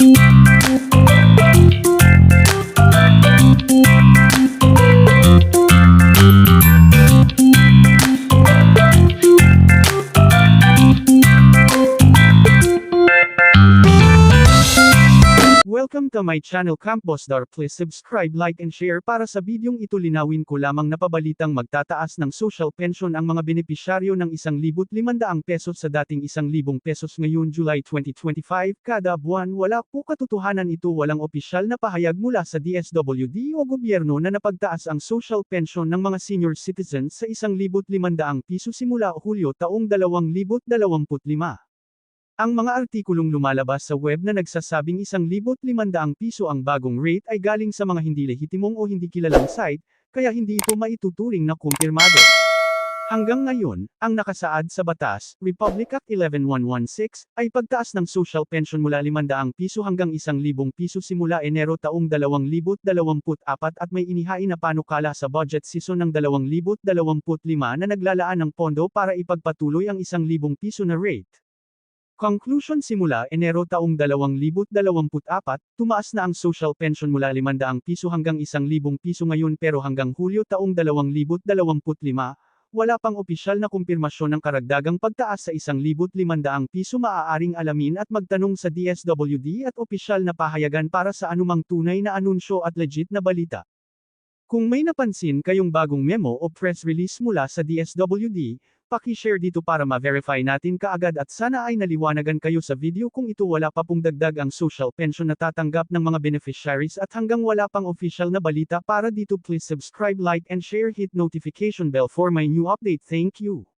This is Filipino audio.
you Welcome to my channel Camp Boss Dar. Please subscribe, like and share para sa bidyong ito linawin ko lamang na pabalitang magtataas ng social pension ang mga benepisyaryo ng 1,500 pesos sa dating 1,000 pesos ngayon July 2025 kada buwan wala po katotohanan ito walang opisyal na pahayag mula sa DSWD o gobyerno na napagtaas ang social pension ng mga senior citizens sa 1,500 piso simula Hulyo taong 2025. Ang mga artikulong lumalabas sa web na nagsasabing 1,500 piso ang bagong rate ay galing sa mga hindi lehitimong o hindi kilalang site, kaya hindi ito maituturing na kumpirmado. Hanggang ngayon, ang nakasaad sa batas, Republic Act 11116, ay pagtaas ng social pension mula 500 piso hanggang 1,000 piso simula Enero taong 2024 at may inihain na panukala sa budget season ng 2025 na naglalaan ng pondo para ipagpatuloy ang 1,000 piso na rate. Conclusion simula Enero taong 2024, tumaas na ang social pension mula 500 piso hanggang 1,000 piso ngayon pero hanggang Hulyo taong 2025, wala pang opisyal na kumpirmasyon ng karagdagang pagtaas sa 1,500 piso maaaring alamin at magtanong sa DSWD at opisyal na pahayagan para sa anumang tunay na anunsyo at legit na balita. Kung may napansin kayong bagong memo o press release mula sa DSWD, paki-share dito para ma-verify natin kaagad at sana ay naliwanagan kayo sa video kung ito wala pa pong dagdag ang social pension na tatanggap ng mga beneficiaries at hanggang wala pang official na balita para dito please subscribe like and share hit notification bell for my new update thank you.